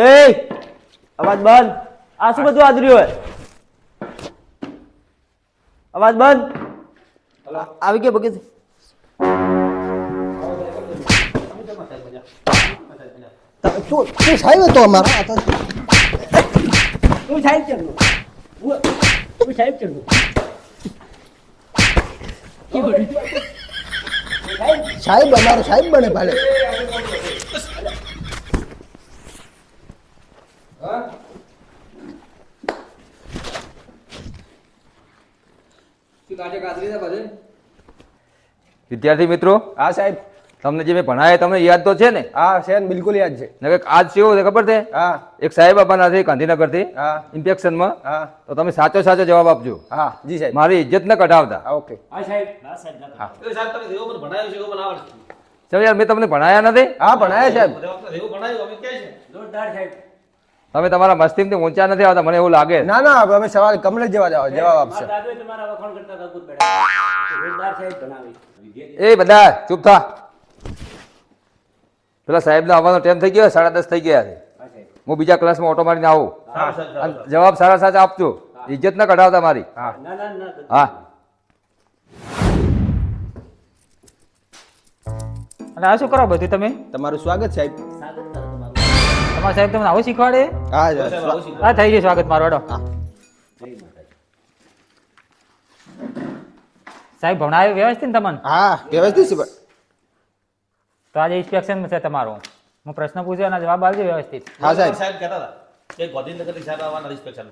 એ અવાજ બંધ. આ શું બધું આદર્યું હોય? અવાજ બંધ. આવી ગયો બગીચ. તું તું સાહેબ હતો અમારા? તું સાહેબ ચડું તું સાહેબ ચડનું સાહેબ અમારો સાહેબ બને ભાડે વિદ્યાર્થી મિત્રો હા સાહેબ. તમને જે મેં ભણાયા તમને યાદ તો છે ને? હા છે ને બિલકુલ યાદ છે. નકર આજ કેવું છે ખબર છે? હા. એક સાહેબ આપવાના છે ગાંધીનગરથી હા. ઇન્ફેક્શનમાં. હા. તો તમે સાચો સાચો જવાબ આપજો. હા જી સાહેબ. મારી ઇજ્જત ન કઢાવતા. હા ઓકે. ચાલો યાર મેં તમને ભણાયા નથી. હા ભણાયા સાહેબ. તમે તમારા મસ્તીમથી ઊંચા નથી આવતા મને એવું લાગે. ના ના હવે અમે સવાલ કમલે જવા જવા જવાબ આપશે. એ બધા ચૂપ થા. પેલા સાહેબનો આવવાનો ટાઈમ થઈ ગયો સાડા દસ થઈ ગયા છે. હું બીજા ક્લાસમાં ઓટો મારીને આવું. જવાબ સારા સાચા આપજો. ઇજ્જત ના કઢાવતા મારી હા હા. અને આ શું કરો બધું તમે? તમારું સ્વાગત સાહેબ. તમારા. સાહેબ તમને આવું શીખવાડે? હા હા થઈ ગયું સ્વાગત મારો હા. સાહેબ ભણાવ્યું વ્યવસ્થિત ને તમને? હા વ્યવસ્થિત છે. તો આજે ઇન્સ્પેક્શન છે તમારો. હું પ્રશ્ન પૂછ્યો એના જવાબ આવજો વ્યવસ્થિત. હા સાહેબ. સાહેબ કહેતા હતા કે ગાંધીનગરથી સાહેબ આવવાના inspection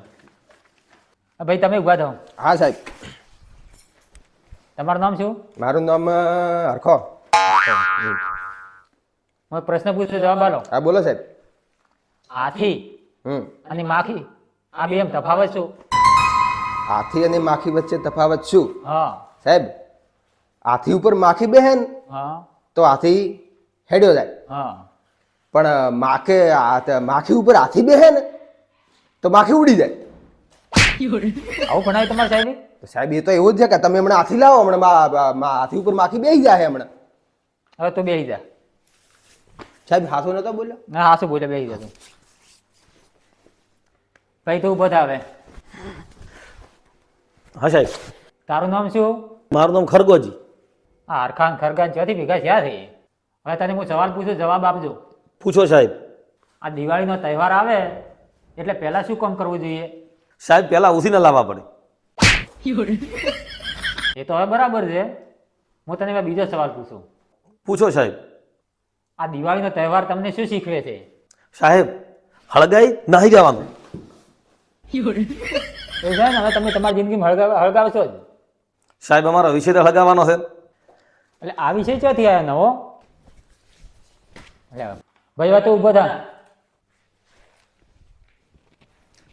ભાઈ તમે ઊભા થાઓ. હા સાહેબ. તમારું નામ શું? મારું નામ હરખો. હું પ્રશ્ન પૂછ્યો જવાબ આલો હા બોલો સાહેબ. હાથી અને માખી. આ બે એમ તફાવત શું? હાથી અને માખી વચ્ચે તફાવત શું? હા. સાહેબ હાથી ઉપર માખી બેહેન હા. તો હાથી હેડ્યો જાય. હા. પણ માખે આ માખી ઉપર હાથી બેહેન તો માખી ઉડી જાય. આવું ભણાય તમારે સાહેબ? સાહેબ એ તો એવું જ છે કે તમે હમણાં હાથી લાવો હમણાં હાથી ઉપર માખી બેસી જાય હમણાં. હવે તો બેસી જા. સાહેબ હાથો નતો બોલ્યો? ના હા શું બોલે બેસી જા તું. ભાઈ તો ઊભો થા હવે. હા સાહેબ. તારું નામ શું? મારું નામ ખરગોજી. આ હરખાન ખરગાન ચોથી ભેગા થયા છે હવે તને હું સવાલ પૂછું જવાબ આપજો. પૂછો સાહેબ. આ દિવાળીનો તહેવાર આવે એટલે પહેલા શું કામ કરવું જોઈએ? સાહેબ પહેલા ઉસીને લાવવા પડે. એ તો હવે બરાબર છે. હું તને બીજો સવાલ પૂછું. પૂછો સાહેબ. આ દિવાળીનો તહેવાર તમને શું શીખવે છે? સાહેબ હળગાઈ નહીં જવાનું એ છે ને? હવે તમે તમારી જિંદગીમાં હળગાવ હળગાવશો જ. સાહેબ અમારો વિષય તો લગાવવાનો છે. એટલે આ વિષય ક્યાંથી આવ્યો નવો? એટલે ભાઈ વાત ઊભો થા.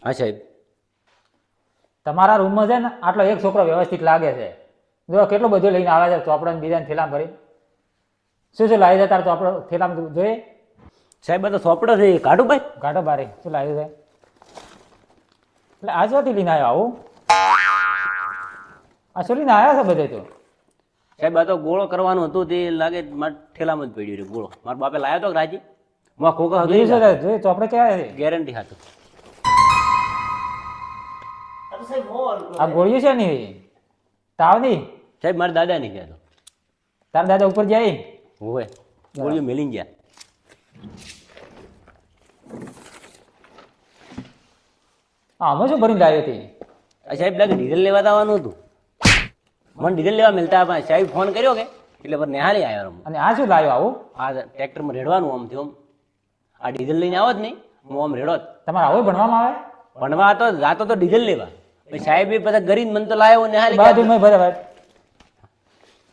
હા સાહેબ. તમારા રૂમમાં છે ને આટલો એક છોકરો વ્યવસ્થિત લાગે છે. જો કેટલું બધું લઈને આવે છે ચોપડા બીજાને બીજા થેલામ ભરી. શું શું લાવી છે તારે ચોપડો થેલામ જોઈએ? સાહેબ તો ચોપડો છે કાઢું ભાઈ. કાઢો બારે. શું લાવ્યું છે? એટલે આ ચોથી લઈને આવ્યો આવું? આ છોડીને આવ્યા છે બધે તો? સાહેબ આ તો ગોળો કરવાનું હતું તે લાગે મારા ઠેલામાં જ પડ્યું રહ્યું ગોળો. મારા બાપે લાવ્યો તો રાજી? આ ખોખા છે? જોઈએ ચોપડે આપણે ક્યાં ગેરંટી હતું આ ગોળીઓ છે ને? તાવની સાહેબ મારા દાદા નહીં તો. તારા દાદા ઉપર જાય હોય ગોળીઓ મેલી ગયા. આમાં શું ભરીને લાવી હતી સાહેબ લાગે ડીઝલ લેવા આવવાનું હતું. મને ડીઝલ લેવા મિલતા પણ સાહેબ ફોન કર્યો કે? એટલે પર નિહાળી આવ્યો હું અને આ શું લાવ્યો આવું? આ ટ્રેક્ટરમાં રેડવાનું આમ થયું આ ડીઝલ લઈને આવો જ નહીં હું આમ રેડો તમારે આવું ભણવામાં આવે? ભણવા તો જાતો તો ડીઝલ લેવા. પછી સાહેબ એ બધા ગરીબ મને તો લાવ્યો નિહાળી બધું મેં ભરે ભાઈ.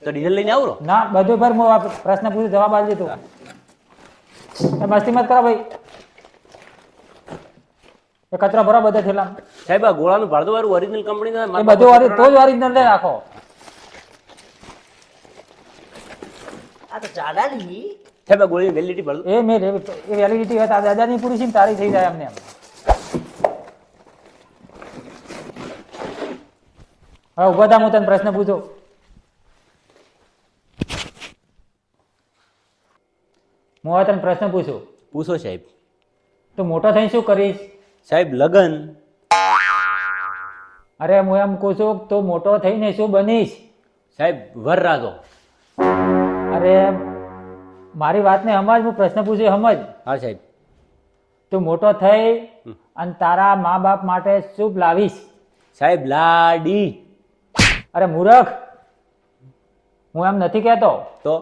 તો ડીઝલ લઈને આવું ના બધું ભર હું પ્રશ્ન પૂછું જવાબ આપી દીધો મસ્તી મત કરો ભાઈ. એ કચરા ભરા બધા થેલા સાહેબ આ ગોળાનું ભાડું વાળું ઓરિજિનલ કંપની બધું તો જ વારી લઈ રાખો. સાહેબ આ ગોળીની વેલિડિટી ભાડું એ મેં એ વેલિડિટી હોય તારા દાદાની પૂરી છે ને તારી થઈ જાય અમને એમ. હવે ઊભો હું તને પ્રશ્ન પૂછો. હું હવે તને પ્રશ્ન પૂછું. પૂછો સાહેબ. તું મોટો થઈને શું કરીશ? સાહેબ લગન. અરે હું એમ કહું છું તો મોટો થઈને શું બનીશ? સાહેબ વરરાજો. અરે મારી વાતને સમજ હું પ્રશ્ન પૂછ્યો સમજ હા સાહેબ. તું મોટો થઈ અને તારા મા બાપ માટે શું લાવીશ. સાહેબ લાડી. અરે મૂરખ. હું એમ નથી કહેતો. તો?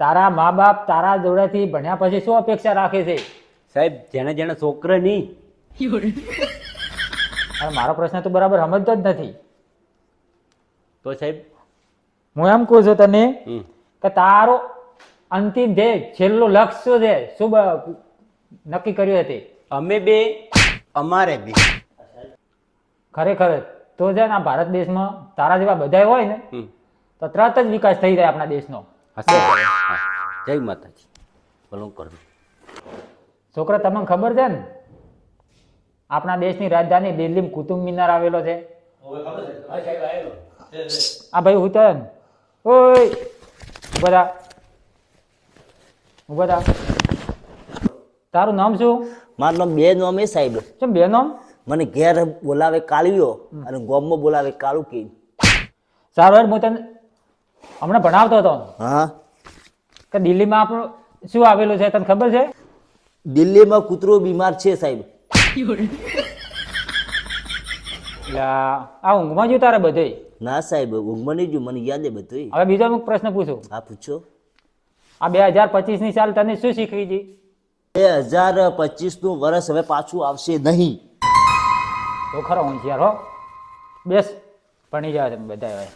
તારા મા બાપ તારા જોડેથી ભણ્યા પછી શું અપેક્ષા રાખે છે? સાહેબ જેને જેને છોકરો નહીં. અરે મારો પ્રશ્ન તો બરાબર સમજતો જ નથી. તો સાહેબ? હું એમ કહું છું તને. કે તારો અંતિમ ધ્યેય છેલ્લું લક્ષ્ય શું છે શું નક્કી કર્યું હતી અમે બે અમારે બે. ખરેખર તો છે ને આ ભારત દેશમાં તારા જેવા બધા હોય ને તો તરત જ વિકાસ થઈ જાય આપણા દેશનો. જય માતાજી. ભલું કરું. છોકરા તમને ખબર છે ને? આપણા દેશની રાજધાની દિલ્હીમાં કુતુબ મિનાર આવેલો છે. આ ભાઈ હું તો ઓય! ઊભા થા ઊભા થા તારું નામ શું? મારું નામ બે નામ એ સાહેબ. કેમ બે નામ? મને ઘેર બોલાવે કાળિયો અને ગોમમાં બોલાવે કાળું કે સારું યાર હું તને હમણાં ભણાવતો હતો. હા. કે દિલ્હીમાં આપણું શું આવેલું છે તને ખબર છે? દિલ્હીમાં કૂતરો બીમાર છે સાહેબ. એટલે આ ઊંઘમાં જો તારે બધે. ના સાહેબ ઊંઘમાં નહીં જો મને યાદ બધું હવે બીજો અમુક પ્રશ્ન પૂછો. હા પૂછો. આ બે હજાર પચીસની સાલ તને શું શીખવી છે બે હજાર પચીસનું વર્ષ હવે પાછું આવશે નહીં. તો ખરો હોશિયાર હો. બેસ ભણી જાવ તમે બધા હવે.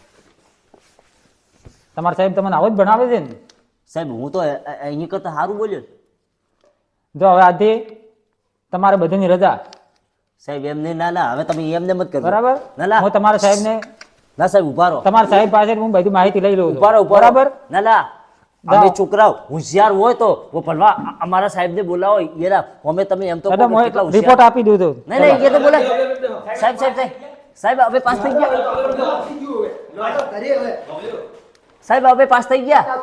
તમારા સાહેબ તમને આવો જ ભણાવે છે ને? સાહેબ હું તો અહીં કરતા કરતાં સારું બોલ્યો. જો હવે આજથી તમારે બધાની રજા. સાહેબ એમને ના ના હવે તમે એમને મત કરો બરાબર ના ના હું તમારા સાહેબને ના સાહેબ ઊભા રહો તમારા સાહેબ પાસે હું બધી માહિતી લઈ લઉં ઊભા રહો. બરાબર ના ના અમે છોકરાઓ હોશિયાર હોય તો વો ભણવા અમારા સાહેબને બોલાવો એરા અમે તમે એમ તો. રિપોર્ટ આપી દીધો નહીં નહીં એ તો બોલે સાહેબ સાહેબ સાહેબ સાહેબ હવે પાસ થઈ ગયા સાહેબ હવે પાસ થઈ ગયા